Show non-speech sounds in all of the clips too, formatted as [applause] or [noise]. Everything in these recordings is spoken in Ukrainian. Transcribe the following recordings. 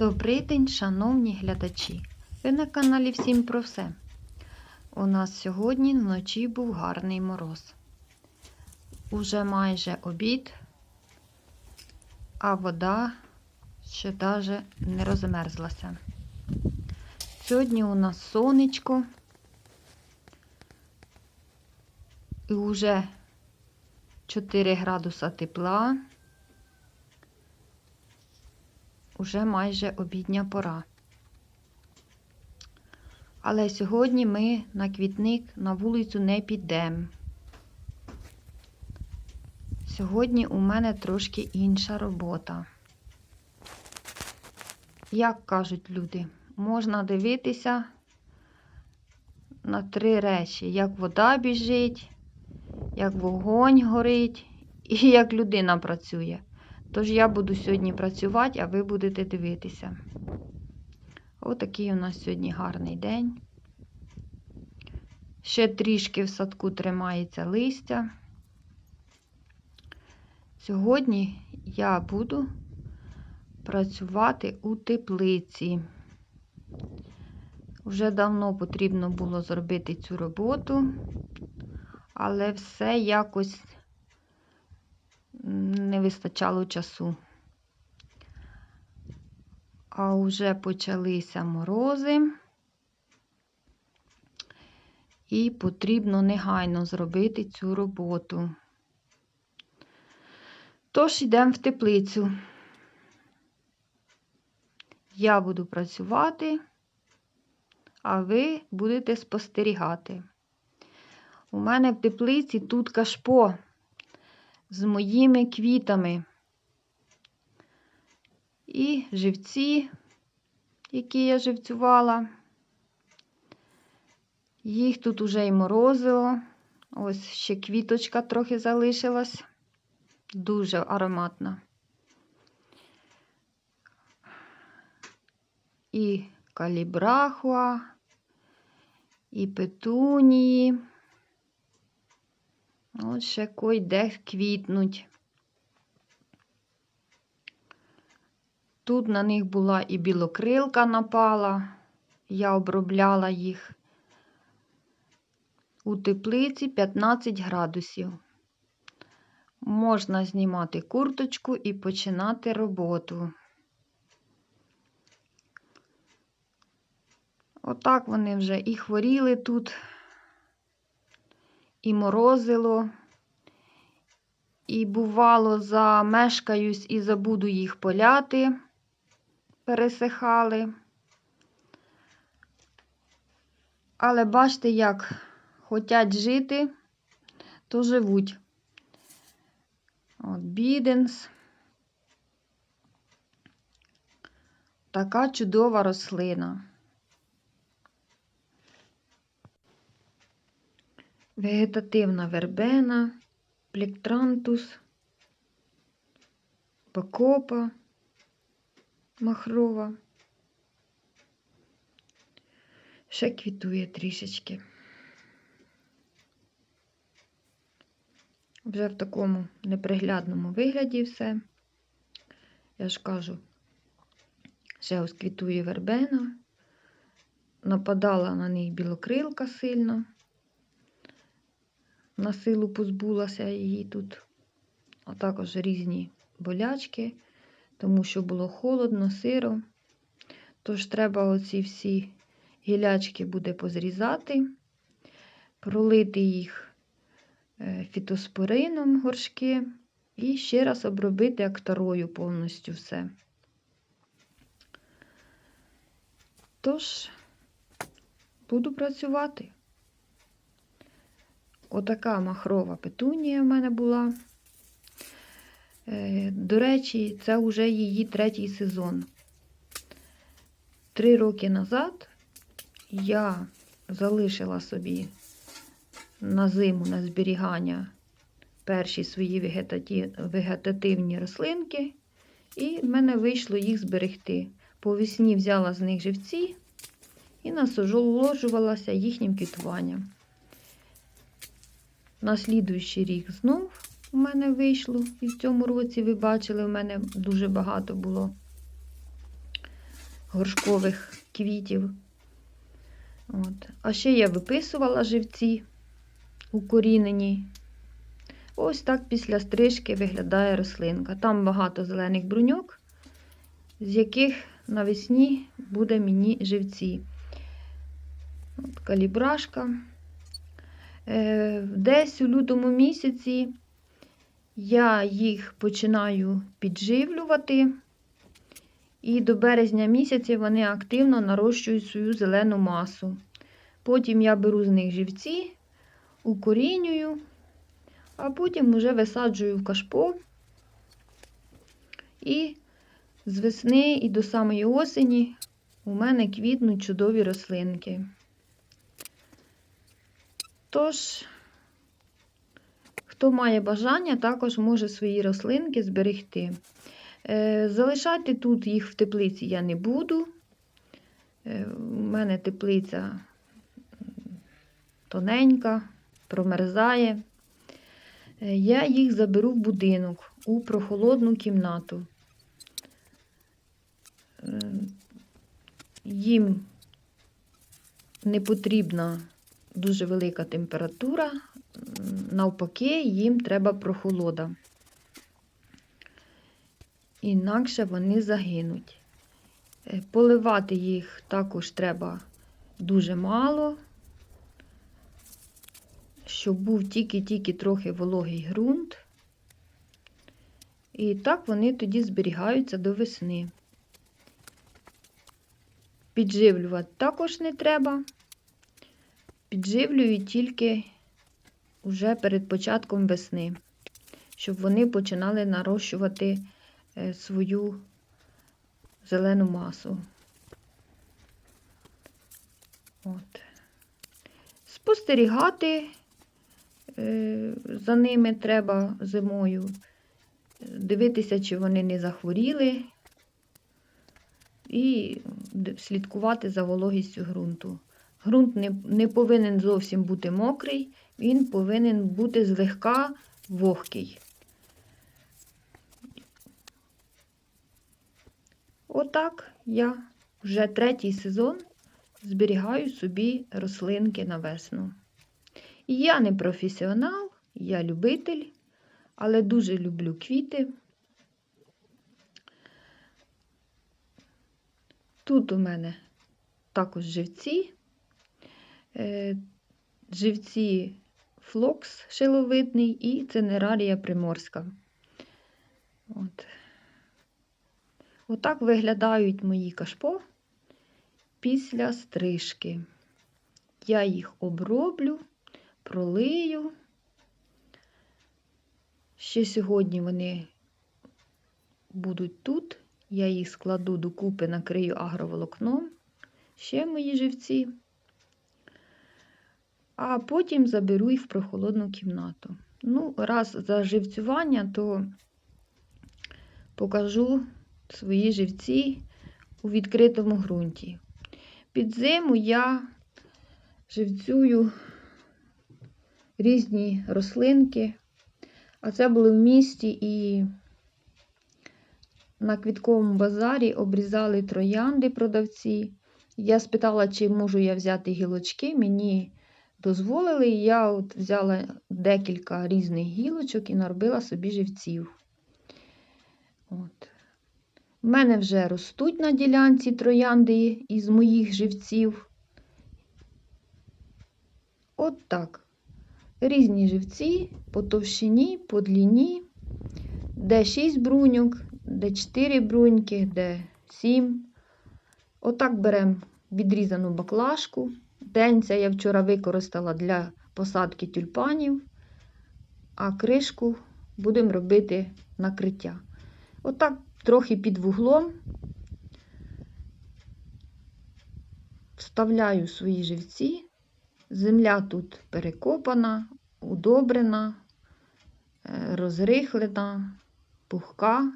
Добрий день, шановні глядачі! Ви на каналі Всім про все. У нас сьогодні вночі був гарний мороз. Уже майже обід, а вода ще даже не розмерзлася. Сьогодні у нас сонечко. І вже 4 градуса тепла. Уже майже обідня пора. Але сьогодні ми на квітник на вулицю не підемо. Сьогодні у мене трошки інша робота. Як кажуть люди, можна дивитися на три речі: як вода біжить, як вогонь горить і [laughs] як людина працює. Тож я буду сьогодні працювати, а ви будете дивитися. Отакий у нас сьогодні гарний день. Ще трішки в садку тримається листя. Сьогодні я буду працювати у теплиці. Вже давно потрібно було зробити цю роботу, але все якось не вистачало часу. А вже почалися морози, і потрібно негайно зробити цю роботу. Тож йдемо в теплицю. Я буду працювати, а ви будете спостерігати. У мене в теплиці тут кашпо з моїми квітами. І живці, які я живцювала. Їх тут уже й морозило. Ось ще квіточка трохи залишилась. Дуже ароматна. І калібрахуа, і петунії. От ще койде квітнуть. Тут на них була і білокрилка напала, я обробляла їх у теплиці 15 градусів. Можна знімати курточку і починати роботу. Отак вони вже і хворіли тут і морозило, і, бувало, замешкаюсь і забуду їх поляти, пересихали. Але бачите, як хочуть жити, то живуть. От біденс. Така чудова рослина. Вегетативна вербена, плектрантус, покопа махрова. Ще квітує трішечки. Вже в такому неприглядному вигляді все. Я ж кажу, ще ось квітує вербена, нападала на них білокрилка сильно на силу позбулася її тут, а також різні болячки, тому що було холодно, сиро. Тож треба оці всі гілячки буде позрізати, пролити їх е, фітоспорином горшки і ще раз обробити актарою повністю все. Тож, буду працювати. Отака махрова петунія в мене була. Е, до речі, це вже її третій сезон. Три роки назад я залишила собі на зиму на зберігання перші свої вегетативні рослинки, і в мене вийшло їх зберегти. По весні взяла з них живці і насолоджувалася їхнім квітуванням. На слідуючий рік знов у мене вийшло. І в цьому році ви бачили, у мене дуже багато було горшкових квітів. От. А ще я виписувала живці укорінені. Ось так після стрижки виглядає рослинка. Там багато зелених бруньок, з яких навесні буде мені живці. От калібрашка. Е, Десь у лютому місяці я їх починаю підживлювати. І до березня місяця вони активно нарощують свою зелену масу. Потім я беру з них живці, укорінюю, а потім вже висаджую в кашпо. І з весни і до самої осені у мене квітнуть чудові рослинки. Тож, хто має бажання, також може свої рослинки зберегти. Е, Залишати тут їх в теплиці я не буду. Е, У мене теплиця тоненька, промерзає. Е, Я їх заберу в будинок у прохолодну кімнату. Їм не потрібна дуже велика температура, навпаки, їм треба прохолода. Інакше вони загинуть. Е, Поливати їх також треба дуже мало, щоб був тільки-тільки трохи вологий ґрунт. І так вони тоді зберігаються до весни. Підживлювати також не треба. Підживлюю тільки вже перед початком весни, щоб вони починали нарощувати е, свою зелену масу. От. Спостерігати е, за ними треба зимою, дивитися, чи вони не захворіли, і слідкувати за вологістю ґрунту. Грунт не, не повинен зовсім бути мокрий, він повинен бути злегка вогкий. Отак я вже третій сезон зберігаю собі рослинки на весну. Я не професіонал, я любитель, але дуже люблю квіти. Тут у мене також живці, живці флокс шиловидний і ценерарія приморська. От. Отак виглядають мої кашпо після стрижки. Я їх оброблю, пролию. Ще сьогодні вони будуть тут. Я їх складу докупи, накрию агроволокном. Ще мої живці. А потім заберу їх в прохолодну кімнату. Ну, раз за живцювання, то покажу свої живці у відкритому ґрунті. Під зиму я живцюю різні рослинки, а це були в місті і на квітковому базарі обрізали троянди продавці. Я спитала, чи можу я взяти гілочки. Мені дозволили, і я от взяла декілька різних гілочок і наробила собі живців. От. У мене вже ростуть на ділянці троянди із моїх живців. От так. Різні живці по товщині, по длині, де 6 бруньок, де 4 бруньки, де 7. Отак беремо відрізану баклажку. Денця я вчора використала для посадки тюльпанів, а кришку будемо робити накриття. Отак трохи під вуглом вставляю свої живці. Земля тут перекопана, удобрена, е, розрихлена, пухка,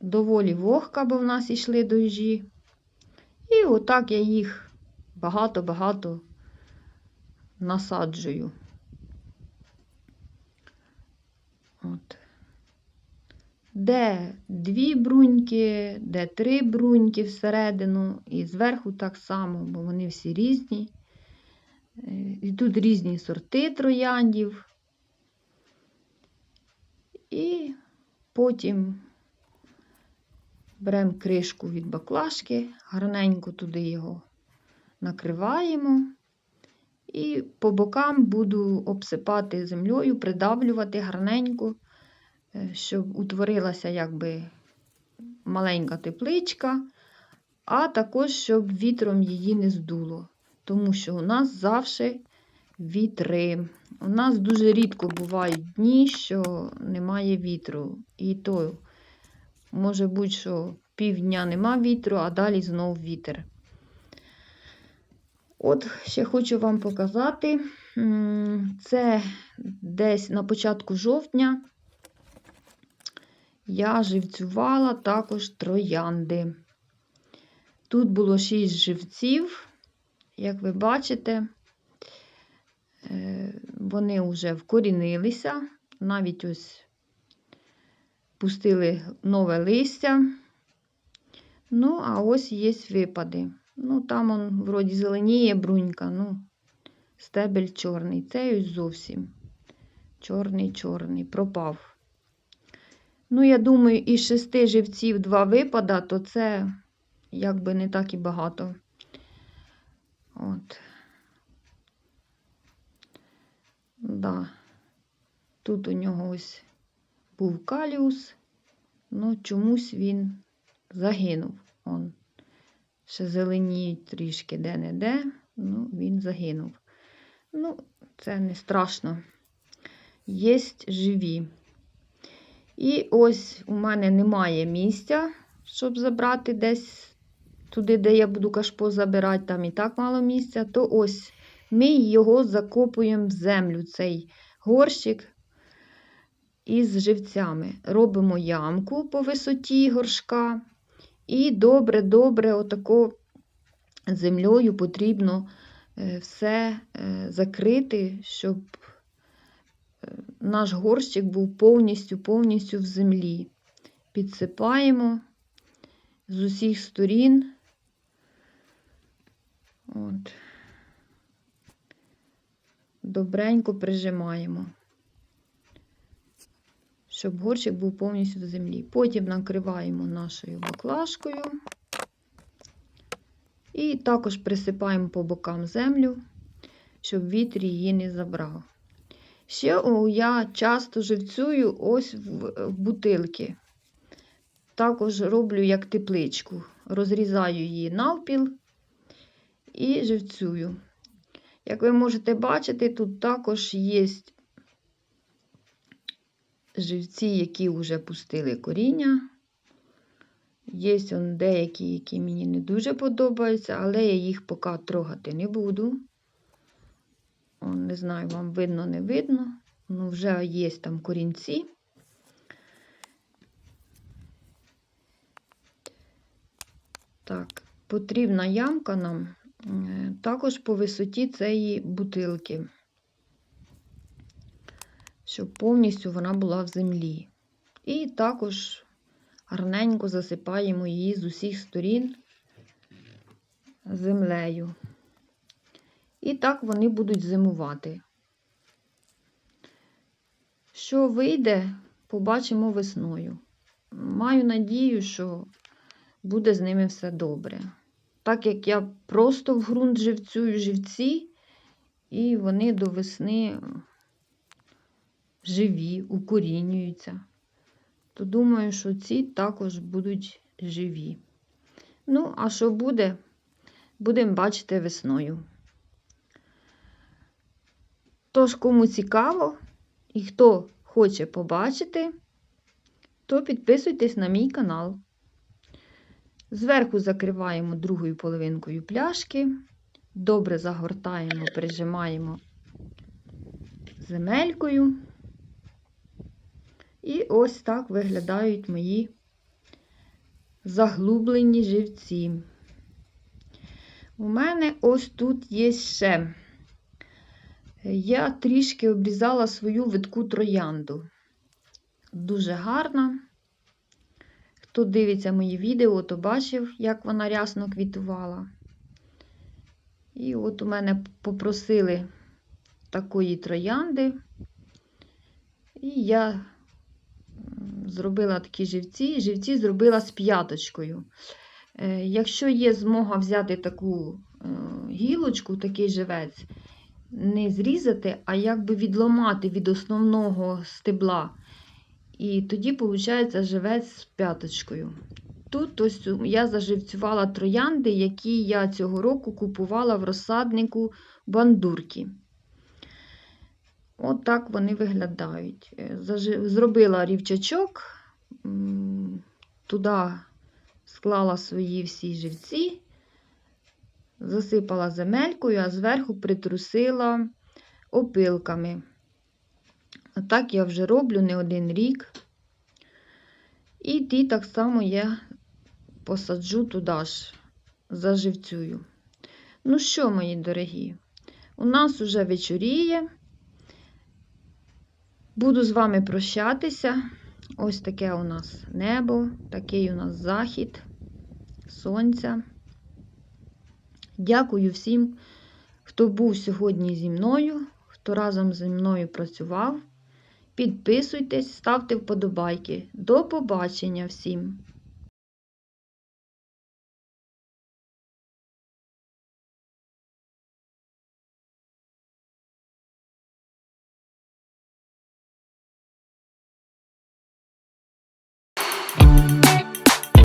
доволі вогка, бо в нас йшли дощі. І отак я їх багато-багато насаджую. От. Де дві бруньки, де три бруньки всередину, і зверху так само, бо вони всі різні. Е, І тут різні сорти трояндів. І потім беремо кришку від баклажки, гарненько туди його накриваємо. І по бокам буду обсипати землею, придавлювати гарненько, е, щоб утворилася якби маленька тепличка, а також щоб вітром її не здуло. Тому що у нас завжди вітри. У нас дуже рідко бувають дні, що немає вітру. І то може бути, що півдня нема вітру, а далі знов вітер. От ще хочу вам показати. Це десь на початку жовтня я живцювала також троянди. Тут було 6 живців, як ви бачите, е, вони вже вкорінилися, навіть ось пустили нове листя. Ну, а ось є випади. Ну, там он вроді зеленіє брунька, ну, стебель чорний. Цей ось зовсім чорний-чорний, пропав. Ну, я думаю, із шести живців два випада, то це якби не так і багато. От. Да. Тут у нього ось був каліус, ну чомусь він загинув. Он ще зеленіють трішки де-не-де, ну, він загинув. Ну, це не страшно. Єсть живі. І ось у мене немає місця, щоб забрати десь туди, де я буду кашпо забирати, там і так мало місця, то ось ми його закопуємо в землю, цей горщик із живцями. Робимо ямку по висоті горшка. І добре-добре отако землею потрібно е, все е, закрити, щоб е, наш горщик був повністю-повністю в землі. Підсипаємо з усіх сторін. От. Добренько прижимаємо, щоб горщик був повністю до землі. Потім накриваємо нашою баклажкою і також присипаємо по бокам землю, щоб вітер її не забрав. Ще я часто живцюю ось в, в бутилки. Також роблю як тепличку. Розрізаю її навпіл і живцюю. Як ви можете бачити, тут також є живці, які вже пустили коріння. Є он деякі, які мені не дуже подобаються, але я їх поки трогати не буду. О, не знаю, вам видно, не видно. Ну, вже є там корінці. Так, потрібна ямка нам е, також по висоті цієї бутилки, щоб повністю вона була в землі. І також гарненько засипаємо її з усіх сторін землею. І так вони будуть зимувати. Що вийде, побачимо весною. Маю надію, що буде з ними все добре. Так як я просто в ґрунт живцюю живці, і вони до весни живі, укорінюються, то думаю, що ці також будуть живі. Ну, а що буде, будемо бачити весною. Тож, кому цікаво і хто хоче побачити, то підписуйтесь на мій канал. Зверху закриваємо другою половинкою пляшки, добре загортаємо, прижимаємо земелькою. І ось так виглядають мої заглублені живці. У мене ось тут є ще. Я трішки обрізала свою витку троянду. дуже гарна. Хто дивиться мої відео, то бачив, як вона рясно квітувала. І от у мене попросили такої троянди. І я зробила такі живці, живці зробила з п'яточкою. Е, Якщо є змога взяти таку е, гілочку, такий живець, не зрізати, а якби відломати від основного стебла. І тоді виходить живець з п'яточкою. Тут ось я заживцювала троянди, які я цього року купувала в розсаднику бандурки. От вони виглядають. Е, Зробила рівчачок, туди склала свої всі живці, засипала земелькою, а зверху притрусила опилками. Так я вже роблю не один рік. І ті так само я посаджу туди ж, заживцюю. Ну що, мої дорогі, у нас уже вечоріє. Буду з вами прощатися. Ось таке у нас небо, такий у нас захід сонця. Дякую всім, хто був сьогодні зі мною, хто разом зі мною працював. Підписуйтесь, ставте вподобайки. До побачення всім!